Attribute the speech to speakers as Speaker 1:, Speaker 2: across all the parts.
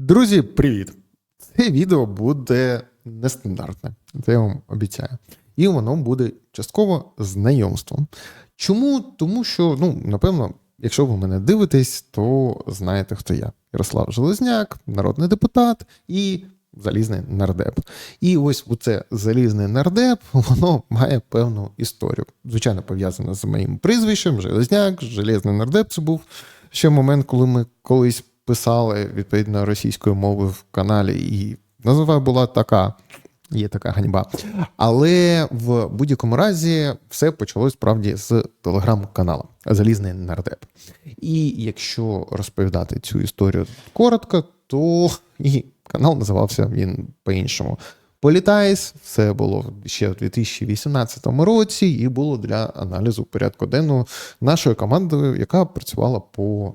Speaker 1: Друзі, привіт! Це відео буде нестандартне, це я вам обіцяю. І воно буде частково знайомством. Чому? Тому що, ну, напевно, якщо ви мене дивитесь, то знаєте, хто я. Ярослав Железняк, народний депутат і залізний нардеп. І ось у це залізний нардеп, воно має певну історію. Звичайно, пов'язане з моїм прізвищем, Железняк, Железний нардеп. Це був ще момент, коли ми колись писали відповідно російською мовою в каналі, і назва була така. Є така ганьба. Але в будь-якому разі все почалось справді з телеграм-каналу Залізний нардеп. І якщо розповідати цю історію коротко, то і канал називався він по-іншому. Політайс, це було ще в 2018 році, і було для аналізу порядку денного нашою командою, яка працювала по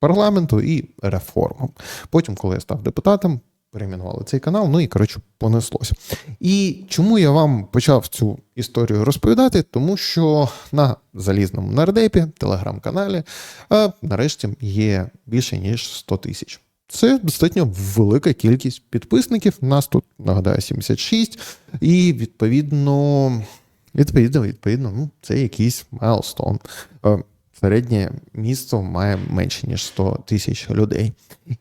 Speaker 1: парламенту і реформам. Потім, коли я став депутатом, перейменували цей канал, ну і коротше понеслося. І чому я вам почав цю історію розповідати? Тому що на залізному нардепі, телеграм-каналі, е, нарешті є більше ніж 100 тисяч. Це достатньо велика кількість підписників. Нас тут нагадаю 76, і відповідно, відповідно, відповідно, ну це якийсь майлстон. Середнє місто має менше ніж 100 тисяч людей.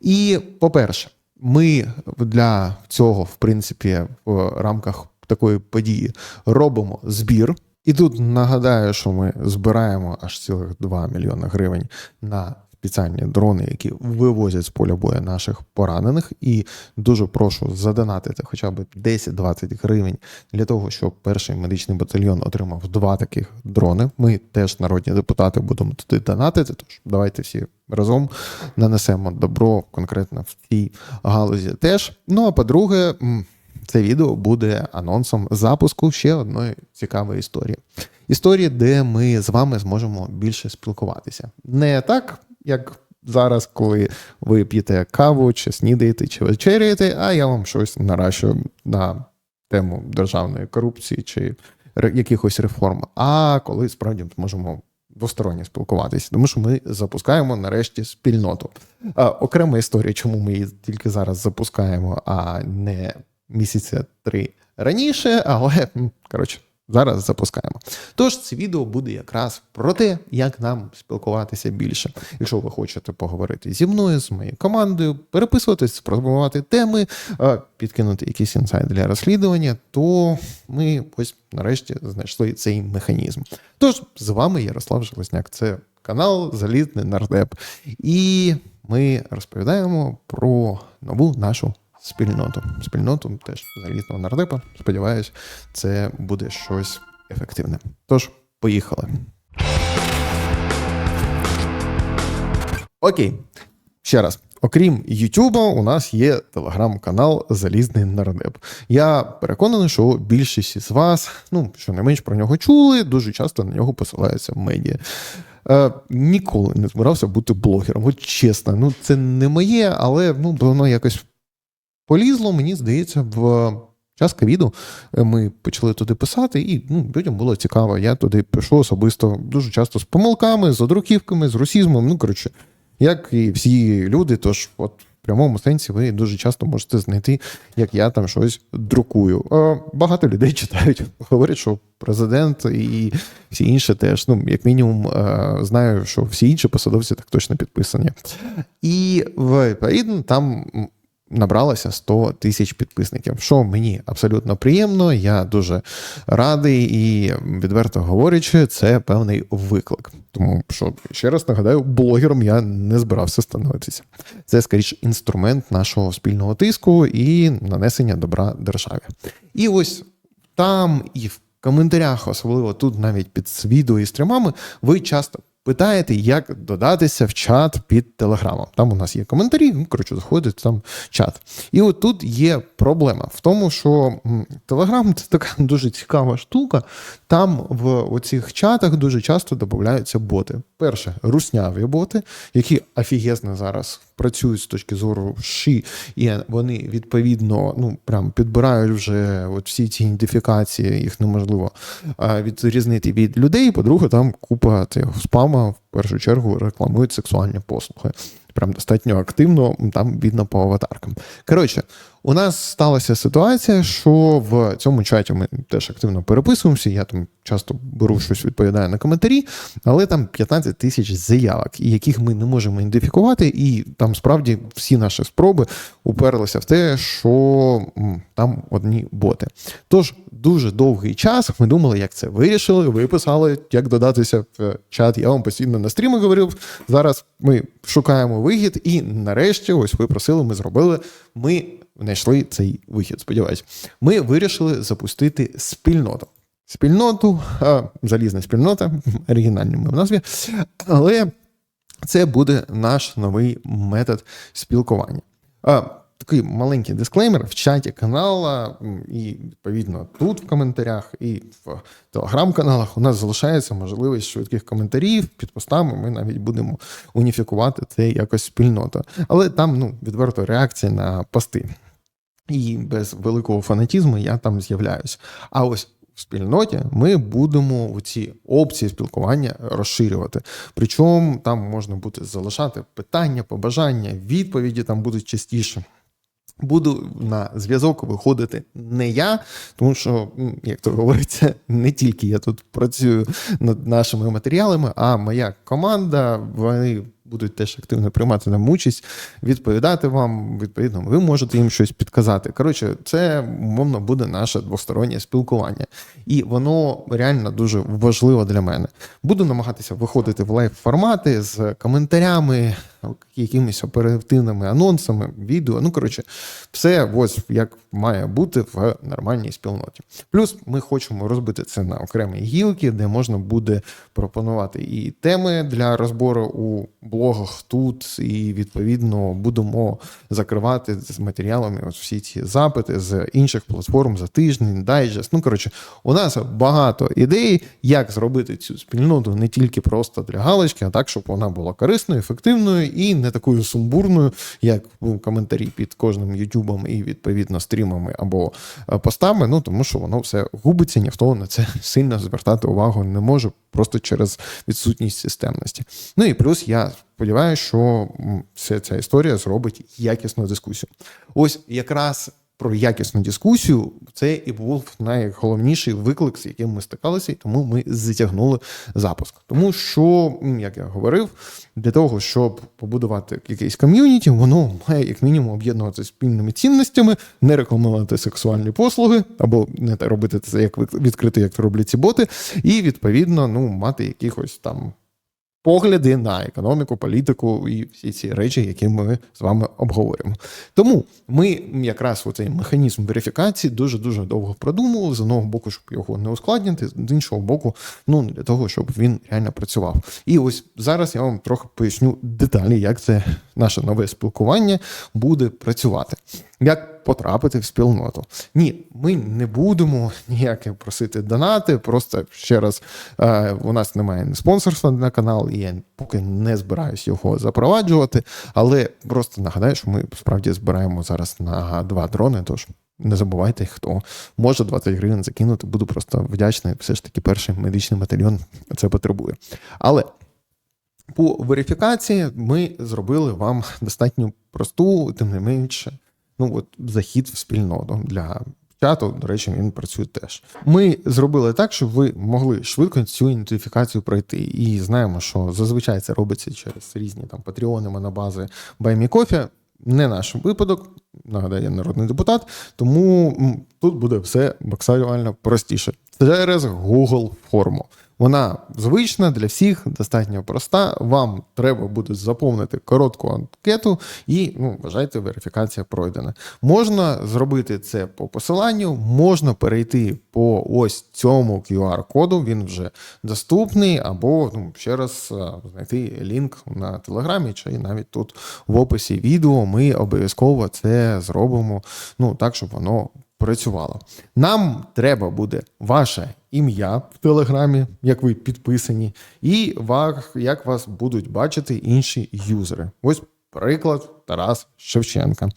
Speaker 1: І по-перше, ми для цього, в принципі, в рамках такої події робимо збір. І тут нагадаю, що ми збираємо аж цілих 2 мільйони гривень на спеціальні дрони, які вивозять з поля бою наших поранених. І дуже прошу задонатити хоча б 10-20 гривень для того, щоб перший медичний батальйон отримав два таких дрони. Ми теж, народні депутати, будемо туди донатити. Тож давайте всі разом нанесемо добро конкретно в цій галузі. Теж. Ну а по-друге. Це відео буде анонсом запуску ще одної цікавої історії. Історії, де ми з вами зможемо більше спілкуватися. Не так, як зараз, коли ви п'єте каву, чи снідаєте, чи вечеряєте, а я вам щось наращую на тему державної корупції чи якихось реформ. А коли справді зможемо двосторонньо спілкуватися, тому що ми запускаємо нарешті спільноту. А, Окрема історія, чому ми її тільки зараз запускаємо, а не місяця три раніше, але коротше. Зараз запускаємо. Тож це відео буде якраз про те, як нам спілкуватися більше. Якщо ви хочете поговорити зі мною, з моєю командою, переписуватись, спробувати теми, підкинути якийсь інсайт для розслідування, то ми ось нарешті знайшли цей механізм. Тож з вами Ярослав Железняк, це канал Залізний Нардеп. І ми розповідаємо про нову нашу спільноту. Спільноту теж залізного нардепа. Сподіваюсь, це буде щось ефективне. Тож, поїхали. Окей, ще раз. Окрім Ютуба, у нас є телеграм-канал Залізний нардеп. Я переконаний, що більшість з вас, ну що не менш про нього чули, дуже часто на нього посилаються медіа. Е, Ніколи не збирався бути блогером. От чесно, ну це не моє, але ну воно якось полізло, мені здається, в час ковіду ми почали туди писати, і ну, людям було цікаво. Я туди пишу особисто дуже часто з помилками, з одруківками, з русізмом. Ну, коротше, як і всі люди, тож от. В прямому сенсі ви дуже часто можете знайти, як я там щось друкую. Багато людей читають, говорять, що президент і всі інші теж, ну, як мінімум, знаю, що всі інші посадовці так точно підписані. І відповідно там набралося 100 тисяч підписників, що мені абсолютно приємно. Я дуже радий і відверто говорячи, це певний виклик. Тому що ще раз нагадаю, блогером я не збирався становитися. Це скоріш інструмент нашого спільного тиску і нанесення добра державі. І ось там і в коментарях, особливо тут, навіть під відео і стрімами, ви часто питаєте, як додатися в чат під телеграмом. Там у нас є коментарі, ну, коротше, заходить там чат. І от тут є проблема в тому, що Телеграм це така дуже цікава штука. Там в оцих чатах дуже часто додаються боти. Перше, русняві боти, які офігезно зараз працюють з точки зору ши, і вони відповідно ну прям підбирають вже от всі ці ідентифікації, їх неможливо відрізнити від людей. По-друге, там купа цього спама в першу чергу рекламують сексуальні послуги. прям достатньо активно там видно по аватаркам. Коротше, у нас сталася ситуація, що в цьому чаті ми теж активно переписуємося. Я там часто беру щось, відповідаю на коментарі, але там 15 тисяч заявок, яких ми не можемо ідентифікувати, і там справді всі наші спроби уперлися в те, що там одні боти. Тож дуже довгий час ми думали, як це вирішили. Ви писали, як додатися в чат. Я вам постійно на стрімі говорив. Зараз ми шукаємо вихід, і нарешті, ось ви просили, ми зробили. Ми знайшли цей вихід. Сподіваюсь, ми вирішили запустити спільноту. Спільноту, а, залізна спільнота, оригінальні в назві, але це буде наш новий метод спілкування. А, Такий маленький дисклеймер в чаті канала, і відповідно тут в коментарях, і в телеграм-каналах у нас залишається можливість швидких коментарів під постами. Ми навіть будемо уніфікувати це якось спільнота. Але там ну відверто реакція на пости. І без великого фанатізму я там з'являюсь. А ось спільноті ми будемо ці опції спілкування розширювати. Причому там можна буде залишати питання, побажання, відповіді там будуть частіше. Буду на зв'язок виходити не я, тому що, як то говориться, не тільки я тут працюю над нашими матеріалами, а моя команда. Вони будуть теж активно приймати нам участь, відповідати вам. Відповідно, ви можете їм щось підказати. Коротше, це умовно буде наше двостороннє спілкування, і воно реально дуже важливо для мене. Буду намагатися виходити в лайв формати з коментарями, якимись оперативними анонсами, відео. Ну коротше, все ось як має бути в нормальній спільноті. Плюс ми хочемо розбити це на окремі гілки, де можна буде пропонувати і теми для розбору у блогах тут, і відповідно будемо закривати з матеріалами ось всі ці запити з інших платформ за тиждень, дайджест. Ну коротше, у нас багато ідей, як зробити цю спільноту не тільки просто для галочки, а так, щоб вона була корисною, ефективною і не такою сумбурною, як в коментарі під кожним ютубом і відповідно стрімами або е, постами. Ну тому що воно все губиться, ніхто на це сильно звертати увагу не може, просто через відсутність системності. Ну і плюс я сподіваюся, що вся ця історія зробить якісну дискусію. Ось якраз про якісну дискусію, це і був найголовніший виклик, з яким ми стикалися, і тому ми затягнули запуск. Тому що, як я говорив, для того, щоб побудувати якийсь ком'юніті, воно має як мінімум об'єднуватися спільними цінностями, не рекламувати сексуальні послуги, або не робити це як відкрити, як роблять ці боти, і відповідно ну мати якихось там погляди на економіку, політику і всі ці речі, які ми з вами обговорюємо. Тому ми якраз цей механізм верифікації дуже дуже довго продумували з одного боку, щоб його не ускладнити, з іншого боку, ну для того, щоб він реально працював. І ось зараз я вам трохи поясню деталі, як це наше нове спілкування буде працювати. Як потрапити в спільноту? Ні, ми не будемо ніяке просити донати. Просто ще раз е, у нас немає спонсорства на канал, і я поки не збираюсь його запроваджувати. Але просто нагадаю, що ми справді збираємо зараз на два дрони. Тож не забувайте, хто може 20 гривень закинути. Буду просто вдячний. Все ж таки, перший медичний батальйон це потребує. Але. По верифікації ми зробили вам достатньо просту, тим не менше, ну от захід в спільноту для чату. До речі, він працює теж. Ми зробили так, щоб ви могли швидко цю ідентифікацію пройти. І знаємо, що зазвичай це робиться через різні там патреони, монобази BuyMeCoffee. Не наш випадок, нагадаю, я народний депутат, тому тут буде все максимально простіше. Через Google форму. Вона звична для всіх, достатньо проста. Вам треба буде заповнити коротку анкету і ну, вважайте, верифікація пройдена. Можна зробити це по посиланню, можна перейти по ось цьому QR-коду, він вже доступний, або ну, ще раз знайти лінк на телеграмі, чи навіть тут в описі відео ми обов'язково це зробимо ну, так, щоб воно працювало. Нам треба буде ваше ім'я в Телеграмі, як ви підписані, і як вас будуть бачити інші юзери. Ось приклад Тарас Шевченка.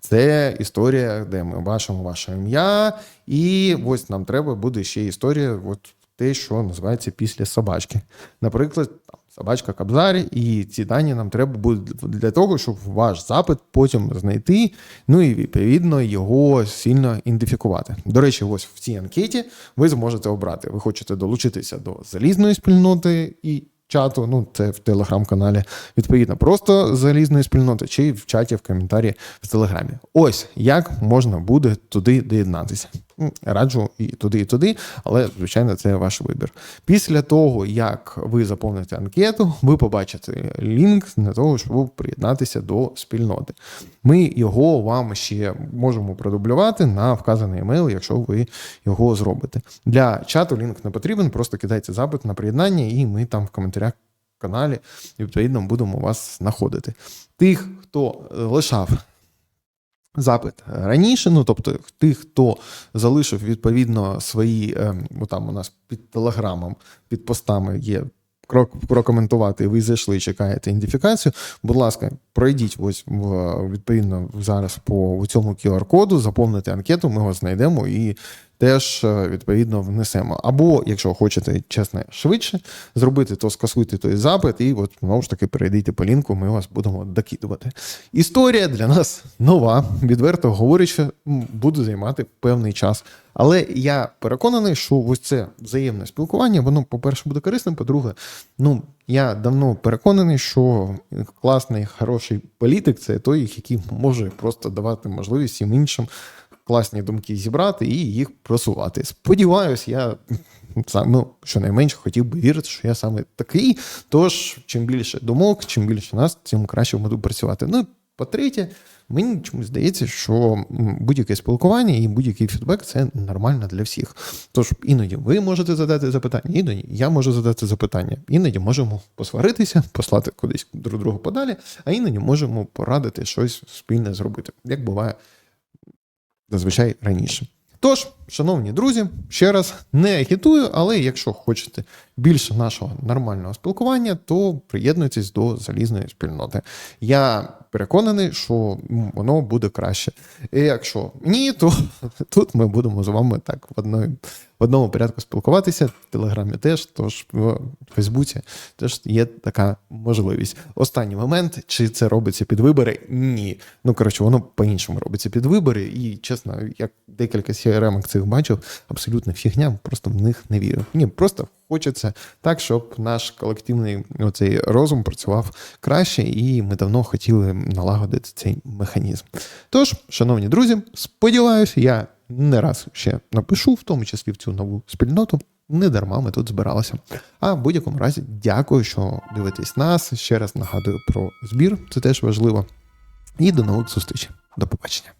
Speaker 1: Це історія, де ми бачимо ваше ім'я, і ось нам треба буде ще історія. от те, що називається після собачки. Наприклад, собачка Кабзар, і ці дані нам треба буде для того, щоб ваш запит потім знайти, ну і відповідно його сильно ідентифікувати. До речі, ось в цій анкеті ви зможете обрати. Ви хочете долучитися до залізної спільноти і чату, ну це в телеграм-каналі, відповідно, просто залізної спільноти, чи в чаті в коментарі в телеграмі. Ось як можна буде туди доєднатися. Раджу і туди, і туди, але звичайно, це ваш вибір. Після того, як ви заповните анкету, ви побачите лінк для того, щоб приєднатися до спільноти. Ми його вам ще можемо продублювати на вказаний емейл, якщо ви його зробите. Для чату лінк не потрібен, просто кидайте запит на приєднання, і ми там в коментарях каналі відповідно будемо вас знаходити. Тих, хто лишав запит раніше. Ну, тобто, тих, хто залишив відповідно свої, бо там у нас під телеграмом, під постами є. Крок прокоментувати, ви зайшли і чекаєте ідентифікацію. Будь ласка, пройдіть ось відповідно зараз по цьому QR-коду, заповнити анкету, ми його знайдемо і теж е, відповідно внесемо. Або, якщо хочете чесно, швидше зробити, то скасуйте той запит, і от знову ж таки перейдіть по лінку, ми вас будемо докидувати. Історія для нас нова, відверто говорячи, буде займати певний час. Але я переконаний, що ось це взаємне спілкування, воно, по-перше, буде корисним. По-друге, ну я давно переконаний, що класний, хороший політик це той, який може просто давати можливість всім іншим класні думки зібрати і їх просувати. Сподіваюсь, я ну, щонайменше хотів би вірити, що я саме такий. Тож, чим більше думок, чим більше нас, тим краще буду працювати. Ну, по-третє, мені чомусь здається, що будь-яке спілкування і будь-який фідбек це нормально для всіх. Тож іноді ви можете задати запитання, іноді я можу задати запитання. Іноді можемо посваритися, послати кудись друг другу подалі, а іноді можемо порадити щось спільне зробити, як буває зазвичай раніше. Тож, шановні друзі, ще раз не агітую, але якщо хочете більше нашого нормального спілкування, то приєднуйтесь до залізної спільноти. Я переконаний, що воно буде краще. І Якщо ні, то тут ми будемо з вами так в одної в одному порядку спілкуватися, в Телеграмі теж, тож в Фейсбуці теж є така можливість. Останній момент, чи це робиться під вибори? Ні. Ну коротше, воно по-іншому робиться під вибори. І чесно, як декілька CRM цих бачив, абсолютно фігня, просто в них не вірю. Ні, просто хочеться так, щоб наш колективний оцей розум працював краще, і ми давно хотіли налагодити цей механізм. Тож, шановні друзі, сподіваюся, я не раз ще напишу, в тому числі в цю нову спільноту. Не дарма ми тут збиралися. А в будь-якому разі, дякую, що дивитесь нас. Ще раз нагадую про збір, це теж важливо. І до нових зустрічей. До побачення.